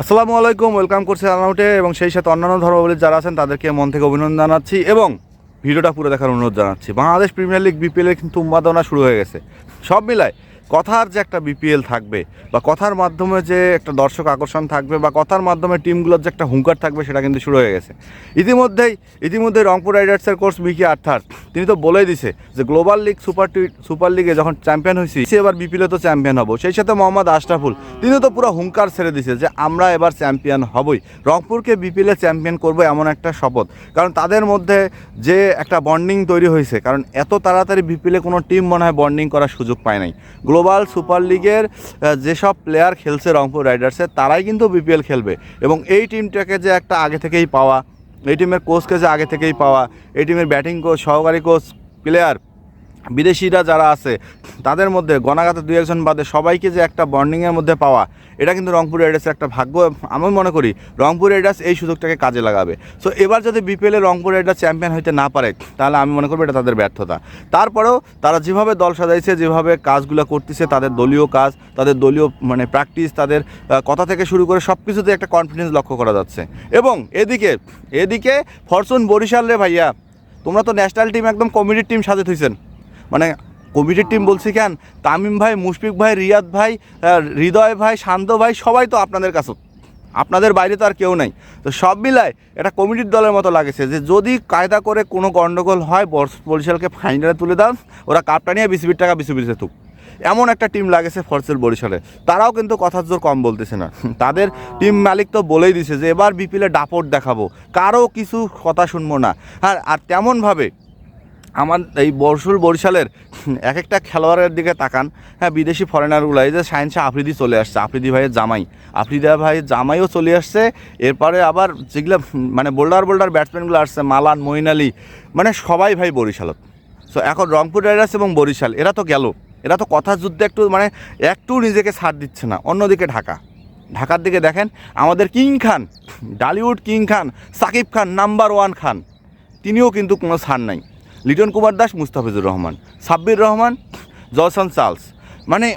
আসসালামু আলাইকুম, ওয়েলকাম করছি আলাউটে এবং সেই সাথে অন্যান্য ধর্মাবলীর যারা আছেন, তাদেরকে মন থেকে অভিনন্দন জানাচ্ছি এবং ভিডিওটা পুরো দেখার অনুরোধ জানাচ্ছি। বাংলাদেশ প্রিমিয়ার লিগ বিপিএলের কিন্তু উন্মাদনা শুরু হয়ে গেছে। সব মিলায় কথার যে একটা বিপিএল থাকবে বা কথার মাধ্যমে যে একটা দর্শক আকর্ষণ থাকবে বা কথার মাধ্যমে টিমগুলোর যে একটা হুঙ্কার থাকবে সেটা কিন্তু শুরু হয়ে গেছে। ইতিমধ্যেই, ইতিমধ্যে রংপুর রাইডার্সের কোর্স মিকি আর্থার, তিনি তো বলেই দিছে যে global league, super T, super লিগে যখন চ্যাম্পিয়ন হয়েছি, সে এবার বিপিএলে তো চ্যাম্পিয়ন হব। সেই সাথে মোহাম্মদ আশরাফুল তিনি তো পুরো হুঙ্কার ছেড়ে দিছে যে আমরা এবার চ্যাম্পিয়ন হবই। রংপুরকে বিপিএলে চ্যাম্পিয়ন করব এমন একটা শপথ। কারণ তাদের মধ্যে যে একটা বন্ডিং তৈরি হয়েছে, কারণ এত তাড়াতাড়ি বিপিএলে কোনো টিম মনে হয় বন্ডিং করার সুযোগ পায় নাই। গ্লোবাল সুপার লিগের যেসব প্লেয়ার খেলছে রংপুর রাইডার্সের তারাই কিন্তু বিপিএল খেলবে। এবং এই টিমটাকে যে একটা আগে থেকেই পাওয়া, এই টিমের কোচকে যে আগে থেকেই পাওয়া, এই টিমের ব্যাটিং কোচ সহকারী কোচ প্লেয়ার বিদেশিরা যারা আছে, তাদের মধ্যে গণাগাতে দুই একজন বাদে সবাইকে যে একটা বন্ডিংয়ের মধ্যে পাওয়া, এটা কিন্তু রংপুর রাইডার্সের একটা ভাগ্য। আমি মনে করি রংপুর রাইডার্স এই সুযোগটাকে কাজে লাগাবে। সো এবার যদি বিপিএলে রংপুর রাইডার্স চ্যাম্পিয়ন হইতে না পারে, তাহলে আমি মনে করব এটা তাদের ব্যর্থতা। তারপরেও তারা যেভাবে দল সাজাইছে, যেভাবে কাজগুলো করতেছে, তাদের দলীয় কাজ, তাদের দলীয় মানে প্র্যাকটিস তাদের কথা থেকে শুরু করে সব কিছুতে একটা কনফিডেন্স লক্ষ্য করা যাচ্ছে। এবং এদিকে এদিকে ফরচুন বরিশাল রে ভাইয়া, তোমরা তো ন্যাশনাল টিম একদম কমিটির টিম সাজে থইছেন। মানে কমিটির টিম বলছি কেন তামিম ভাই, মুশফিক ভাই, রিয়াদ ভাই হৃদয় ভাই, শান্ত ভাই, সবাই তো আপনাদের কাছে। আপনাদের বাইরে তো আর কেউ নাই। তো সব মিলায় এটা কমিটির দলের মতো লাগেছে যে, যদি কায়দা করে কোনো গণ্ডগোল হয় বরিশালকে ফাইনালে তুলে দাও, ওরা কাপটা নিয়ে বিসিবির টাকা বিসিবিতে থুক এমন একটা টিম লাগেছে ফরসেল বরিশালে। তারাও কিন্তু কথার জোর কম বলতেছে না। তাদের টিম মালিক তো বলেই দিছে যে, এবার বিপিএলে দাপট দেখাবো। কারও কিছু কথা শুনব না। হ্যাঁ আর তেমনভাবে আমার এই বর্ষুল বরিশালের এক একটা খেলোয়াড়ের দিকে তাকান হ্যাঁ বিদেশি ফরেনারগুলো এই যে সায়েন্সে আফ্রিদি চলে আসছে, আফ্রিদি ভাইয়ের জামাই। আফ্রিদা ভাইয়ের জামাইও চলে আসছে, এরপরে আবার যেগুলো মানে বোল্ডার বোল্ডার ব্যাটসম্যানগুলো আসছে, মালান মঈন আলী মানে সবাই ভাই বরিশালত। সো এখন রংপুর রাইডার্স এবং বরিশাল, এরা তো গেল। এরা তো কথার যুদ্ধে একটু মানে একটু নিজেকে ছাড় দিচ্ছে না, অন্যদিকে ঢাকা। ঢাকার দিকে দেখেন, আমাদের king Khan, Dhallywood king Khan, Shakib Khan, number one Khan, তিনিও কিন্তু কোনো ছাড় নাই। Liton Kumar Das, Mustafizur Rahman. Sabbir Rahman Johnson Charles. মানে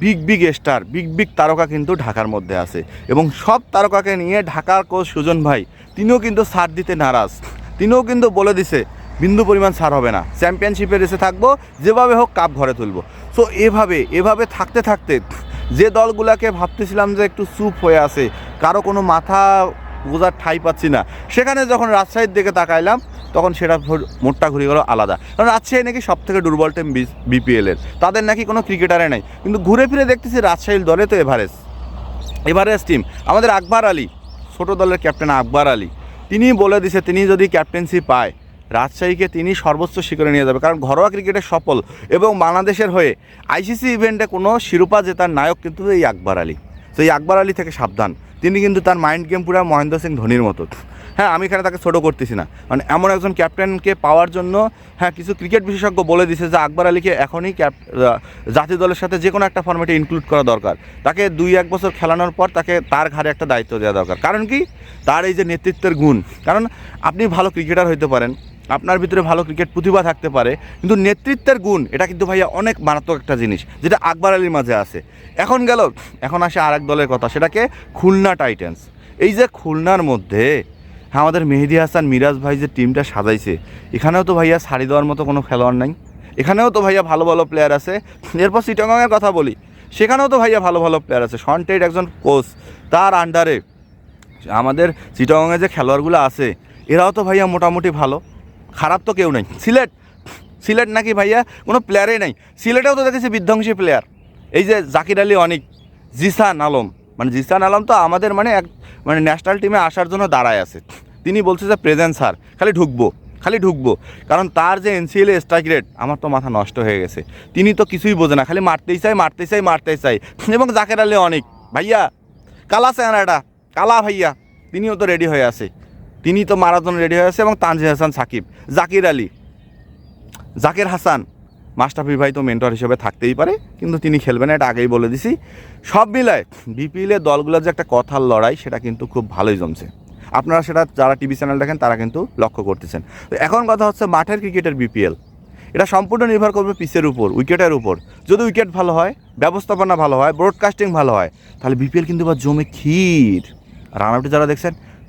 big big star, big big তারকা কিন্তু ঢাকার মধ্যে আছে। এবং সব তারকাকে নিয়ে ঢাকার কোচ সুজন ভাই, তিনিও কিন্তু ছাড় দিতে নারাজ। তিনিও কিন্তু বলে দিছে, বিন্দু পরিমাণ ছাড় হবে না। চ্যাম্পিয়নশিপে রেসে থাকব, যেভাবে হোক কাপ ঘরে তুলবো। সো এভাবে এভাবে থাকতে থাকতে, যে দলগুলাকে ভাবতেছিলাম যে একটু চুপ হয়ে আছে, কারও কোনো মাথা বোঝার ঠাই পাচ্ছি না। সেখানে যখন রাজশাহীর দিকে তাকাইলাম, তখন সেটা মোটটা ঘুরে গেল আলাদা। কারণ রাজশাহী নাকি সব থেকে দুর্বল টিম বিপিএলের তাদের নাকি কোনো ক্রিকেটারে নাই। কিন্তু ঘুরে ফিরে দেখতেছি রাজশাহীর দলে তো এভারেজ এভারেজ টিম আমাদের আকবর আলী, ছোট দলের ক্যাপ্টেন আকবর আলী। তিনি বলে দিছে, তিনি যদি ক্যাপ্টেন্সি পায়, রাজশাহীকে তিনি সর্বোচ্চ শিখরে নিয়ে যাবে। কারণ ঘরোয়া ক্রিকেটে সফল এবং বাংলাদেশের হয়ে আইসিসি ইভেন্টে কোনো শিরোপা জেতার নায়ক কিন্তু এই আকবর আলী। তো এই আকবর আলী থেকে সাবধান। তিনি কিন্তু তার মাইন্ড গেম পুরো মহেন্দ্র সিং ধোনির মতো। হ্যাঁ আমি এখানে তাকে ছোটো করতেছি না। মানে এমন একজন ক্যাপ্টেনকে পাওয়ার জন্য হ্যাঁ কিছু ক্রিকেট বিশেষজ্ঞ বলে দিছে যে আকবর আলীকে এখনই ক্যাপ জাতীয় দলের সাথে যে কোনো একটা ফর্মেটে ইনক্লুড করা দরকার। তাকে দুই, এক বছর খেলানোর পর তাকে তার ঘাড়ে একটা দায়িত্ব দেওয়া দরকার। কারণ কি? তার এই যে নেতৃত্বের গুণ। কারণ আপনি ভালো ক্রিকেটার হইতে পারেন আপনার ভিতরে ভালো ক্রিকেট প্রতিভা থাকতে পারে, কিন্তু নেতৃত্বের গুণ, এটা কিন্তু ভাইয়া অনেক মারাত্মক একটা জিনিস, যেটা আকবর আলীর মাঝে আছে। এখন গেল, এখন আসে আর এক দলের কথা, সেটাকে খুলনা টাইটেন্স এই যে খুলনার মধ্যে হ্যাঁ আমাদের মেহেদি হাসান, মিরাজ ভাই যে টিমটা সাজাইছে, এখানেও তো ভাইয়া সারি দেওয়ার মতো কোনো খেলোয়াড় নাই। এখানেও তো ভাইয়া ভালো ভালো প্লেয়ার আছে। এরপর সিটংয়ের কথা বলি, সেখানেও তো ভাইয়া ভালো ভালো প্লেয়ার আছে। সন্টেড একজন কোচ তার আন্ডারে আমাদের চিটাগংয়ে যে খেলোয়াড়গুলো আছে, এরাও তো ভাইয়া মোটামুটি ভালো। খারাপ তো কেউ নেই। সিলেট সিলেট নাকি ভাইয়া? কোনো প্লেয়ারই নাই। সিলেটেও তো দেখেছি বিধ্বংসী প্লেয়ার এই যে জাকির আলী অনিক, জিসান আলম। মানে জিসান আলম তো আমাদের মানে এক মানে ন্যাশনাল টিমে আসার জন্য দাঁড়ায় আছে। তিনি বলছে যে প্রেজেন্ট স্যার খালি ঢুকবো খালি ঢুকবো। কারণ তার যে এনসিএল স্ট্রাইক রেট আমার তো মাথা নষ্ট হয়ে গেছে। তিনি তো কিছুই বোঝে না, খালি মারতেই চাই মারতেই চাই মারতেই চাই এবং জাকের আলী অনেক, ভাইয়া, কালা সেনাটা কালা ভাইয়া। তিনিও তো রেডি হয়ে আছে। তিনি তো মারার জন্য রেডি হয়ে আছে এবং তানজিদ হাসান সাকিব। জাকির আলী। জাকির হাসান মাস্টাফি ভাই তো মেন্টর হিসেবে থাকতেই পারে, কিন্তু তিনি খেলবেন না, এটা আগেই বলে দিছি। সব মিলায় বিপিএলের দলগুলোর যে একটা কথার লড়াই, সেটা কিন্তু খুব ভালোই জমছে। আপনারা সেটা যারা টিভি চ্যানেল দেখেন, তারা কিন্তু লক্ষ্য করতেছেন। তো এখন কথা হচ্ছে মাঠের ক্রিকেটের বিপিএল এটা সম্পূর্ণ নির্ভর করবে পিচের উপর, উইকেটের উপর। যদি উইকেট ভালো হয়, ব্যবস্থাপনা ভালো হয় ব্রডকাস্টিং ভালো হয়, তাহলে বিপিএল কিন্তু বা জমে ক্ষীর। রানাউটে যারা দেখছেন